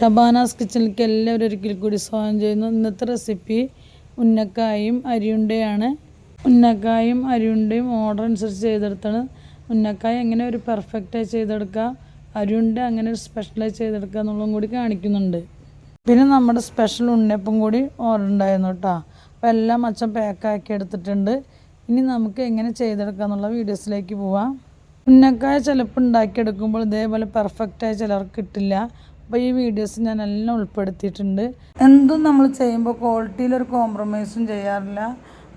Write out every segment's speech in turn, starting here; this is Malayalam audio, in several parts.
ഷബാനാസ് കിച്ചണിലേക്ക് എല്ലാവരും ഒരിക്കൽ കൂടി സ്വാഗതം ചെയ്യുന്നു. ഇന്നത്തെ റെസിപ്പി ഉന്നക്കായും അരിയുണ്ടയാണ്. ഉന്നക്കായും അരിയുണ്ടയും ഓർഡർ അനുസരിച്ച് ചെയ്തെടുത്താണ്. ഉന്നക്കായ എങ്ങനെ ഒരു പെർഫെക്റ്റായി ചെയ്തെടുക്കുക അരിയുണ്ട അങ്ങനെ ഒരു സ്പെഷ്യലായി ചെയ്തെടുക്കുക എന്നുള്ളതും കൂടി കാണിക്കുന്നുണ്ട്. പിന്നെ നമ്മുടെ സ്പെഷ്യൽ ഉണ്ണിയപ്പം കൂടി ഓർഡർ ഉണ്ടായിരുന്നു കേട്ടോ. അപ്പോൾ എല്ലാം അച്ഛൻ പാക്കാക്കി എടുത്തിട്ടുണ്ട്. ഇനി നമുക്ക് എങ്ങനെ ചെയ്തെടുക്കുക എന്നുള്ള വീഡിയോസിലേക്ക് പോവാം. ഉന്നക്കായ ചിലപ്പോൾ ഉണ്ടാക്കിയെടുക്കുമ്പോൾ ഇതേപോലെ പെർഫെക്റ്റായി ചിലർക്ക് കിട്ടില്ല. അപ്പോൾ ഈ വീഡിയോസ് ഞാൻ എല്ലാം ഉൾപ്പെടുത്തിയിട്ടുണ്ട്. എന്തും നമ്മൾ ചെയ്യുമ്പോൾ ക്വാളിറ്റിയിൽ ഒരു കോംപ്രമൈസും ചെയ്യാറില്ല.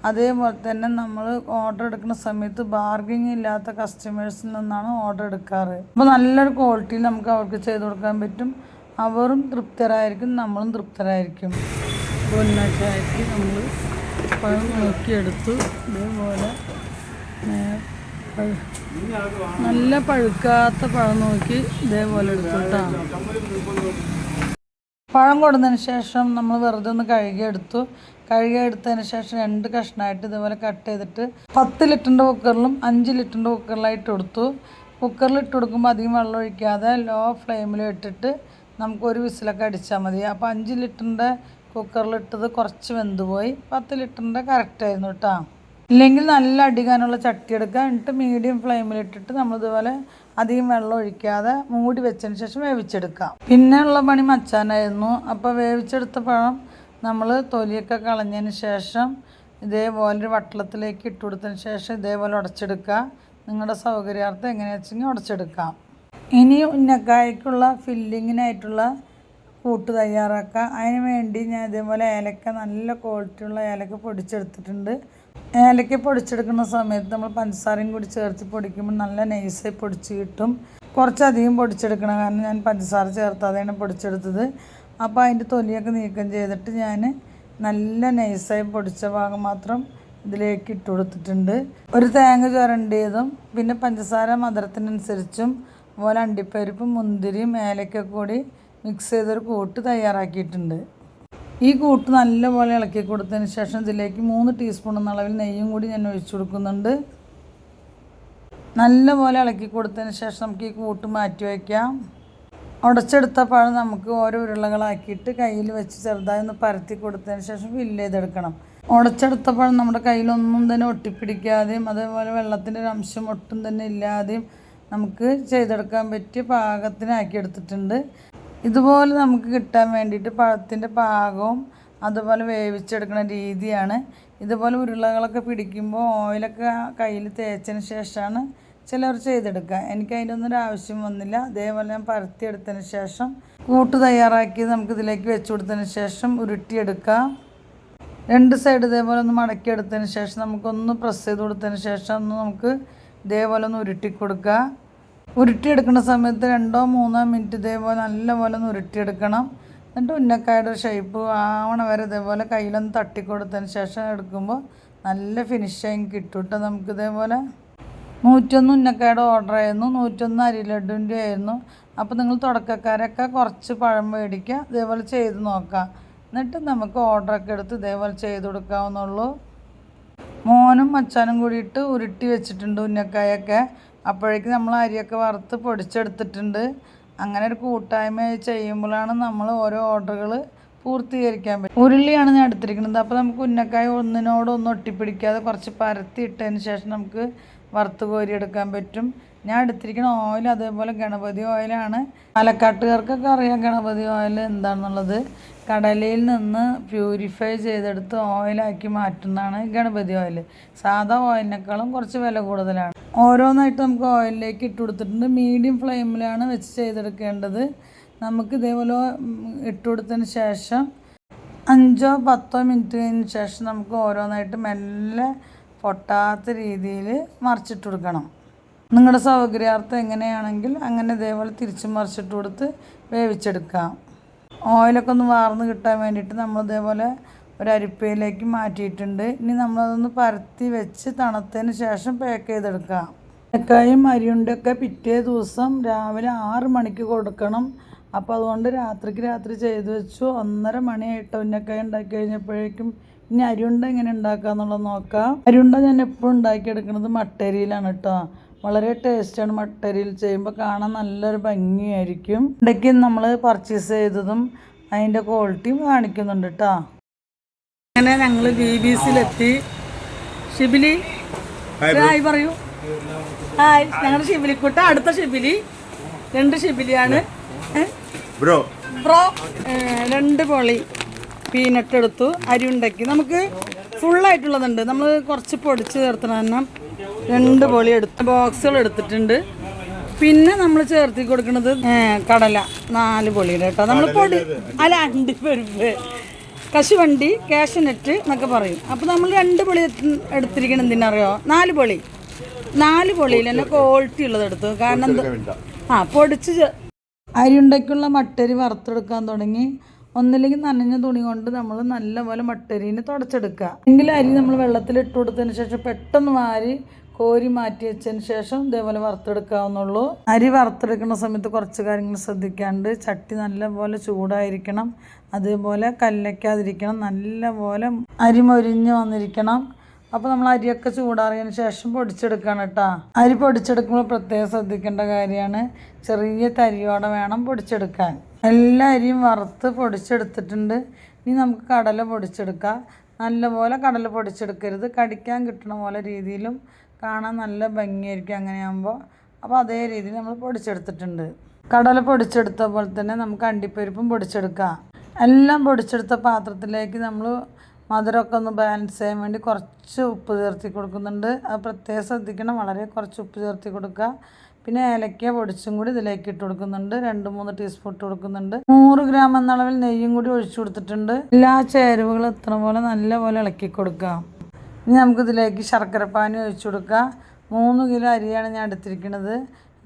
അതേപോലെ തന്നെ നമ്മൾ ഓർഡർ എടുക്കുന്ന സമയത്ത് ബാർഗിങ് ഇല്ലാത്ത കസ്റ്റമേഴ്സിൽ നിന്നാണ് ഓർഡർ എടുക്കാറ്. അപ്പോൾ നല്ലൊരു ക്വാളിറ്റിയിൽ നമുക്ക് അവർക്ക് ചെയ്ത് കൊടുക്കാൻ പറ്റും. അവരും തൃപ്തരായിരിക്കും നമ്മളും തൃപ്തരായിരിക്കും. ഉന്നക്കായ്ക്ക് നമ്മൾ പഴം നോക്കിയെടുത്തു. ഇതേപോലെ നല്ല പഴുക്കാത്ത പഴം നോക്കി ഇതേപോലെ എടുത്തുട്ടാ. പഴം കൊടുത്തതിന് ശേഷം നമ്മൾ വെറുതെ ഒന്ന് കഴുകിയെടുത്തു കഴുകിയെടുത്തതിന് ശേഷം രണ്ട് കഷ്ണമായിട്ട് ഇതേപോലെ കട്ട് ചെയ്തിട്ട് പത്ത് ലിറ്ററിന്റെ കുക്കറിലും അഞ്ച് ലിറ്ററിന്റെ കുക്കറിലായിട്ട് കൊടുത്തു. കുക്കറിൽ ഇട്ട് കൊടുക്കുമ്പോൾ അധികം വെള്ളം ഒഴിക്കാതെ ലോ ഫ്ലെയിമിൽ ഇട്ടിട്ട് നമുക്ക് ഒരു വിസിലൊക്കെ അടിച്ചാൽ മതി. അപ്പോൾ അഞ്ച് ലിറ്ററിന്റെ കുക്കറിലിട്ടത് കുറച്ച് വെന്ത് പോയി. പത്ത് ലിറ്ററിന്റെ കറക്റ്റായിരുന്നു കേട്ടോ ഇല്ലെങ്കിൽ നല്ല അടിക്കാനുള്ള ചട്ടി എടുക്കുക. എന്നിട്ട് മീഡിയം നമ്മൾ ഇതുപോലെ അധികം വെള്ളം ഒഴിക്കാതെ മൂടി വെച്ചതിന് ശേഷം വേവിച്ചെടുക്കാം. പിന്നെ ഉള്ള പണി മച്ചാനായിരുന്നു. അപ്പോൾ വേവിച്ചെടുത്ത പഴം നമ്മൾ തൊലിയൊക്കെ കളഞ്ഞതിന് ശേഷം ഇതേപോലെ ഒരു വട്ടളത്തിലേക്ക് ഇട്ട് കൊടുത്തതിന് ശേഷം ഇതേപോലെ ഉടച്ചെടുക്കുക. നിങ്ങളുടെ സൗകര്യാർത്ഥം എങ്ങനെയാ വെച്ചെങ്കിൽ ഉടച്ചെടുക്കാം. ഇനി ഉന്നക്കായ്ക്കുള്ള ഫില്ലിങ്ങിനായിട്ടുള്ള കൂട്ട് തയ്യാറാക്കുക അതിന് വേണ്ടി ഞാൻ ഇതേപോലെ ഏലക്ക നല്ല ക്വാളിറ്റിയുള്ള ഏലക്ക പൊടിച്ചെടുത്തിട്ടുണ്ട്. ഏലക്ക പൊടിച്ചെടുക്കുന്ന സമയത്ത് നമ്മൾ പഞ്ചസാരയും കൂടി ചേർത്ത് പൊടിക്കുമ്പോൾ നല്ല നൈസായി പൊടിച്ച് കിട്ടും. കുറച്ചധികം പൊടിച്ചെടുക്കണം. കാരണം ഞാൻ പഞ്ചസാര ചേർത്താതെയാണ് പൊടിച്ചെടുത്തത്. അപ്പോൾ അതിന്റെ തൊലിയൊക്കെ നീക്കം ചെയ്തിട്ട് ഞാൻ നല്ല നൈസായി പൊടിച്ച ഭാഗം മാത്രം ഇതിലേക്ക് ഇട്ട് കൊടുത്തിട്ടുണ്ട്. ഒരു തേങ്ങ ചുരണ്ടിയതും പിന്നെ പഞ്ചസാര മധുരത്തിനനുസരിച്ചും അതുപോലെ അണ്ടിപ്പരിപ്പും മുന്തിരിയും ഏലക്ക കൂടി മിക്സ് ചെയ്തൊരു കൂട്ട് തയ്യാറാക്കിയിട്ടുണ്ട്. ഈ കൂട്ട് നല്ലപോലെ ഇളക്കി കൊടുത്തതിന് ശേഷം ഇതിലേക്ക് മൂന്ന് ടീസ്പൂൺ എന്ന അളവിൽ നെയ്യും കൂടി ഞാൻ ഒഴിച്ചു കൊടുക്കുന്നുണ്ട്. നല്ലപോലെ ഇളക്കി കൊടുത്തതിന് ശേഷം നമുക്ക് ഈ കൂട്ട് മാറ്റി വയ്ക്കാം. ഉടച്ചെടുത്ത പഴം നമുക്ക് ഓരോ ഉരുളകളാക്കിയിട്ട് കയ്യിൽ വെച്ച് ചെറുതായി ഒന്ന് പരത്തി കൊടുത്തതിന് ശേഷം ഫില്ല് ചെയ്തെടുക്കണം. ഉടച്ചെടുത്ത പഴം നമ്മുടെ കയ്യിലൊന്നും തന്നെ ഒട്ടിപ്പിടിക്കാതെയും അതേപോലെ വെള്ളത്തിന്റെ ഒരു അംശം ഒട്ടും തന്നെ ഇല്ലാതെയും നമുക്ക് ചെയ്തെടുക്കാൻ പറ്റിയ പാകത്തിനാക്കി എടുത്തിട്ടുണ്ട്. ഇതുപോലെ നമുക്ക് കിട്ടാൻ വേണ്ടിയിട്ട് പഴത്തിന്റെ പാകവും അതുപോലെ വേവിച്ചെടുക്കുന്ന രീതിയാണ്. ഇതുപോലെ ഉരുളകളൊക്കെ പിടിക്കുമ്പോൾ ഓയിലൊക്കെ കയ്യിൽ തേച്ചതിന് ശേഷമാണ് ചിലർ ചെയ്തെടുക്കുക. എനിക്ക് അതിന്റെ ഒരു ആവശ്യം വന്നില്ല. അതേപോലെ ഞാൻ പരത്തിയെടുത്തതിന് ശേഷം കൂട്ട് തയ്യാറാക്കി നമുക്ക് ഇതിലേക്ക് വെച്ച് കൊടുത്തതിന് ശേഷം ഉരുട്ടിയെടുക്കാം രണ്ട് സൈഡ് ഇതേപോലെ ഒന്ന് മടക്കിയെടുത്തതിന് ശേഷം നമുക്കൊന്ന് പ്രസ് ചെയ്ത് കൊടുത്തതിന് ശേഷം ഒന്ന് നമുക്ക് ഇതേപോലെ ഒന്ന് ഉരുട്ടി കൊടുക്കുക. ഉരുട്ടിയെടുക്കുന്ന സമയത്ത് രണ്ടോ മൂന്നോ മിനിറ്റ് ഇതേപോലെ നല്ലപോലെ ഒന്ന് ഉരുട്ടിയെടുക്കണം. എന്നിട്ട് ഉന്നക്കായുടെ ഷേപ്പ് ആവണ വരെ ഇതേപോലെ കയ്യിലൊന്ന് തട്ടിക്കൊടുത്തതിന് ശേഷം എടുക്കുമ്പോൾ നല്ല ഫിനിഷിങ് കിട്ടും കേട്ടോ നമുക്ക് ഇതേപോലെ. നൂറ്റൊന്ന് ഉന്നക്കായുടെ ഓർഡർ ആയിരുന്നു. നൂറ്റൊന്ന് അരി ലഡുവിന്റെ ആയിരുന്നു. അപ്പോൾ നിങ്ങൾ തുടക്കക്കാരൊക്കെ കുറച്ച് പഴം മേടിക്കുക ഇതേപോലെ ചെയ്ത് നോക്കാം എന്നിട്ട് നമുക്ക് ഓർഡറൊക്കെ എടുത്ത് ഇതേപോലെ ചെയ്ത് കൊടുക്കാവുന്നുള്ളൂ. മോനും അച്ഛനും കൂടിയിട്ട് ഉരുട്ടി വെച്ചിട്ടുണ്ട് ഉന്നക്കായൊക്കെ. അപ്പോഴേക്ക് നമ്മൾ അരിയൊക്കെ വറുത്ത് പൊടിച്ചെടുത്തിട്ടുണ്ട്. അങ്ങനെ ഒരു കൂട്ടായ്മ ചെയ്യുമ്പോഴാണ് നമ്മൾ ഓരോ ഓർഡറുകൾ പൂർത്തീകരിക്കാൻ പറ്റും ഉരുളിയാണ് ഞാൻ എടുത്തിരിക്കുന്നത്. അപ്പോൾ നമുക്ക് ഉന്നക്കായ ഒന്നിനോട് ഒന്ന് ഒട്ടിപ്പിടിക്കാതെ കുറച്ച് പരത്തി ഇട്ടതിന് ശേഷം നമുക്ക് വറുത്ത് കോരിയെടുക്കാൻ പറ്റും. ഞാൻ എടുത്തിരിക്കുന്ന ഓയിൽ അതേപോലെ ഗണപതി ഓയിലാണ്. പാലക്കാട്ടുകാർക്കൊക്കെ അറിയാം ഗണപതി ഓയിൽ എന്താണെന്നുള്ളത്. കടലയിൽ നിന്ന് പ്യൂരിഫൈ ചെയ്തെടുത്ത് ഓയിലാക്കി മാറ്റുന്നതാണ് ഗണപതി ഓയിൽ. സാധാ ഓയിലിനേക്കാളും കുറച്ച് വില കൂടുതലാണ്. ഓരോന്നായിട്ട് നമുക്ക് ഓയിലിലേക്ക് ഇട്ട് കൊടുത്തിട്ടുണ്ട്. മീഡിയം ഫ്ലെയിമിലാണ് വെച്ച് ചെയ്തെടുക്കേണ്ടത്. നമുക്ക് ഇതേപോലെ ഇട്ട് കൊടുത്തതിന് ശേഷം അഞ്ചോ പത്തോ മിനിറ്റ് കഴിഞ്ഞ ശേഷം നമുക്ക് ഓരോന്നായിട്ട് മെല്ലെ പൊട്ടാത്ത രീതിയിൽ മറിച്ചിട്ട് കൊടുക്കണം. നിങ്ങളുടെ സൗകര്യാർത്ഥം എങ്ങനെയാണെങ്കിൽ അങ്ങനെ ഇതേപോലെ തിരിച്ച് മറിച്ചിട്ട് കൊടുത്ത് വേവിച്ചെടുക്കാം. ഓയിലൊക്കെ ഒന്ന് വാർന്ന് കിട്ടാൻ വേണ്ടിയിട്ട് നമ്മൾ ഇതേപോലെ ഒരു അരിപ്പയിലേക്ക് മാറ്റിയിട്ടുണ്ട്. ഇനി നമ്മളതൊന്ന് പരത്തി വെച്ച് തണുത്തതിന് ശേഷം പാക്ക് ചെയ്തെടുക്കാം. ഏലക്കായും അരിയുണ്ടൊക്കെ പിറ്റേ ദിവസം രാവിലെ ആറ് മണിക്ക് കൊടുക്കണം. അപ്പോൾ അതുകൊണ്ട് രാത്രിക്ക് രാത്രി ചെയ്തു വെച്ചു. ഒന്നര മണിയായിട്ട് ഉന്നക്കായ ഉണ്ടാക്കി കഴിഞ്ഞപ്പോഴേക്കും ഇനി അരിയുണ്ട എങ്ങനെ ഉണ്ടാക്കുക എന്നുള്ളത് നോക്കാം. അരിയുണ്ട ഞാൻ എപ്പോഴും ഉണ്ടാക്കിയെടുക്കുന്നത് മട്ടരിയിലാണ് കേട്ടോ വളരെ ടേസ്റ്റാണ് മട്ടരിയിൽ ചെയ്യുമ്പോൾ കാണാൻ നല്ലൊരു ഭംഗിയായിരിക്കും. ഇടയ്ക്ക് നമ്മൾ പർച്ചേസ് ചെയ്തതും അതിന്റെ ക്വാളിറ്റിയും കാണിക്കുന്നുണ്ട് കേട്ടോ അങ്ങനെ ഞങ്ങൾ ബി ബി സിയിലെത്തി ഷിബിലി ഹായ് പറയൂ. ഹായ് ഞങ്ങളുടെ ഷിബിലിക്കുട്ട അടുത്ത ഷിബിലി. രണ്ട് ഷിബിലിയാണ്. ബ്രോ ബ്രോ രണ്ട് പൊളി പീനട്ട് എടുത്തു. അരി ഉണ്ടാക്കി. നമുക്ക് ഫുള്ളായിട്ടുള്ളതുണ്ട് നമ്മൾ കുറച്ച് പൊടിച്ച് ചേർത്തണ കാരണം രണ്ട് പൊളി എടുത്ത് ബോക്സുകൾ എടുത്തിട്ടുണ്ട്. പിന്നെ നമ്മൾ ചേർത്തി കൊടുക്കുന്നത് കടല. നാല് പൊളിയുടെ കേട്ടോ. നമ്മൾ പൊടി അല്ല അണ്ടി പരിപ്പ് കശുവണ്ടി കാഷ്യനെറ്റ് എന്നൊക്കെ പറയും. അപ്പോൾ നമ്മൾ രണ്ട് പൊളി എടുത്ത് എടുത്തിരിക്കണം എന്തിനറിയോ? നാല് പൊളി. നാല് പൊളിയിൽ തന്നെ ക്വാളിറ്റി ഉള്ളത് എടുത്തു. കാരണം എന്താ? ആ പൊടിച്ച് അരിയുണ്ടയ്ക്കുള്ള മട്ടരി വറുത്തെടുക്കാൻ തുടങ്ങി. ഒന്നില്ലെങ്കിൽ നനഞ്ഞ തുണി കൊണ്ട് നമ്മൾ നല്ലപോലെ മട്ടരീനെ തുടച്ചെടുക്കുക. എങ്കിൽ അരി നമ്മൾ വെള്ളത്തിൽ ഇട്ട് കൊടുത്തതിന് ശേഷം പെട്ടെന്ന് വാരി കോരി മാറ്റി വെച്ചതിന് ശേഷം ഇതേപോലെ വറുത്തെടുക്കാവുന്നുള്ളൂ. അരി വറുത്തെടുക്കുന്ന സമയത്ത് കുറച്ച് കാര്യങ്ങൾ ശ്രദ്ധിക്കാണ്ട് ചട്ടി നല്ലപോലെ ചൂടായിരിക്കണം. അതേപോലെ കല്ലയ്ക്കാതിരിക്കണം നല്ലപോലെ അരി മൊരിഞ്ഞ് വന്നിരിക്കണം. അപ്പോൾ നമ്മൾ അരിയൊക്കെ ചൂടാറിയതിന് ശേഷം പൊടിച്ചെടുക്കണം കേട്ടോ. അരി പൊടിച്ചെടുക്കുമ്പോൾ പ്രത്യേകം ശ്രദ്ധിക്കേണ്ട കാര്യമാണ് ചെറിയ തരിയോടെ വേണം പൊടിച്ചെടുക്കാൻ. എല്ലാ അരിയും വറുത്ത് പൊടിച്ചെടുത്തിട്ടുണ്ട്. ഇനി നമുക്ക് കടല പൊടിച്ചെടുക്കാം. നല്ലപോലെ കടൽ പൊടിച്ചെടുക്കരുത്. കടിക്കാൻ കിട്ടണ പോലെ രീതിയിലും കാണാൻ നല്ല ഭംഗിയായിരിക്കും അങ്ങനെയാകുമ്പോൾ അപ്പോൾ അതേ രീതിയിൽ നമ്മൾ പൊടിച്ചെടുത്തിട്ടുണ്ട്. കടല പൊടിച്ചെടുത്ത പോലെ തന്നെ നമുക്ക് അണ്ടിപ്പരിപ്പും പൊടിച്ചെടുക്കാം. എല്ലാം പൊടിച്ചെടുത്ത പാത്രത്തിലേക്ക് നമ്മൾ മധുരമൊക്കെ ഒന്ന് ബാലൻസ് ചെയ്യാൻ വേണ്ടി കുറച്ച് ഉപ്പ് ചേർത്തി കൊടുക്കുന്നുണ്ട്. അത് പ്രത്യേകം ശ്രദ്ധിക്കണം. വളരെ കുറച്ച് ഉപ്പ് ചേർത്തി കൊടുക്കുക. പിന്നെ ഏലക്ക പൊടിച്ചും കൂടി ഇതിലേക്ക് ഇട്ട് കൊടുക്കുന്നുണ്ട്. രണ്ട് മൂന്ന് ടീസ്പൂൺ ഇട്ട് കൊടുക്കുന്നുണ്ട്. നൂറ് ഗ്രാം എന്ന അളവിൽ നെയ്യും കൂടി ഒഴിച്ചു കൊടുത്തിട്ടുണ്ട്. എല്ലാ ചേരുവകളും ഇത്ര പോലെ നല്ലപോലെ ഇളക്കി കൊടുക്കുക ഇനി നമുക്ക് നമുക്കിതിലേക്ക് ശർക്കരപ്പാനി ഒഴിച്ചു കൊടുക്കാം. മൂന്ന് കിലോ അരിയാണ് ഞാൻ എടുത്തിരിക്കുന്നത്.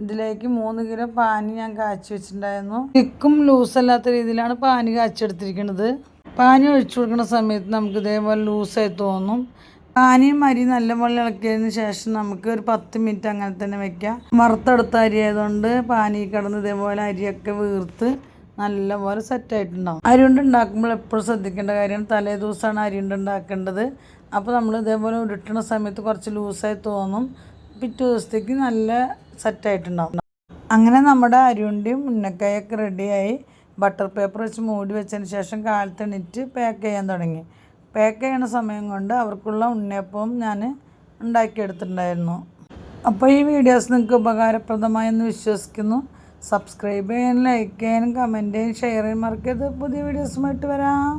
ഇതിലേക്ക് മൂന്ന് കിലോ പാനി ഞാൻ കാച്ചി വെച്ചിട്ടുണ്ടായിരുന്നു. തിക്കും ലൂസ് അല്ലാത്ത രീതിയിലാണ് പാനി കാച്ചെടുത്തിരിക്കുന്നത് പാനി ഒഴിച്ചു കൊടുക്കുന്ന സമയത്ത് നമുക്ക് ഇതേപോലെ ലൂസായി തോന്നും. പാനിയും അരി നല്ലപോലെ ഇളക്കിയതിന് ശേഷം നമുക്ക് ഒരു പത്ത് മിനിറ്റ് അങ്ങനെ തന്നെ വെക്കാം. വറുത്തെടുത്ത അരി ആയതുകൊണ്ട് പാനി കിടന്ന് ഇതേപോലെ അരിയൊക്കെ വീർത്ത് നല്ലപോലെ സെറ്റായിട്ടുണ്ടാവും അരി കൊണ്ട് ഉണ്ടാക്കുമ്പോൾ എപ്പോഴും ശ്രദ്ധിക്കേണ്ട കാര്യം തലേ ദിവസമാണ് അരി കൊണ്ട് ഉണ്ടാക്കേണ്ടത്. അപ്പോൾ നമ്മൾ ഇതേപോലെ ഉരുട്ടണ സമയത്ത് കുറച്ച് ലൂസായി തോന്നും. പിറ്റേ ദിവസത്തേക്ക് നല്ല സെറ്റായിട്ടുണ്ടാവും അങ്ങനെ നമ്മുടെ അരിയുണ്ടിയും ഉന്നക്കായൊക്കെ റെഡിയായി ബട്ടർ പേപ്പർ വെച്ച് മൂടി വെച്ചതിന് ശേഷം കാലത്തെണിറ്റ് പാക്ക് ചെയ്യാൻ തുടങ്ങി. പാക്ക് ചെയ്യണ സമയം കൊണ്ട് അവർക്കുള്ള ഉണ്ണിയപ്പവും ഞാൻ ഉണ്ടാക്കിയെടുത്തിട്ടുണ്ടായിരുന്നു. അപ്പോൾ ഈ വീഡിയോസ് നിങ്ങൾക്ക് ഉപകാരപ്രദമായെന്ന് വിശ്വസിക്കുന്നു. സബ്സ്ക്രൈബ് ചെയ്യാനും ലൈക്ക് ചെയ്യാനും കമന്റ് ചെയ്യാനും ഷെയർ ചെയ്യാൻ മറക്കരുത്. പുതിയ വീഡിയോസുമായിട്ട് വരാം.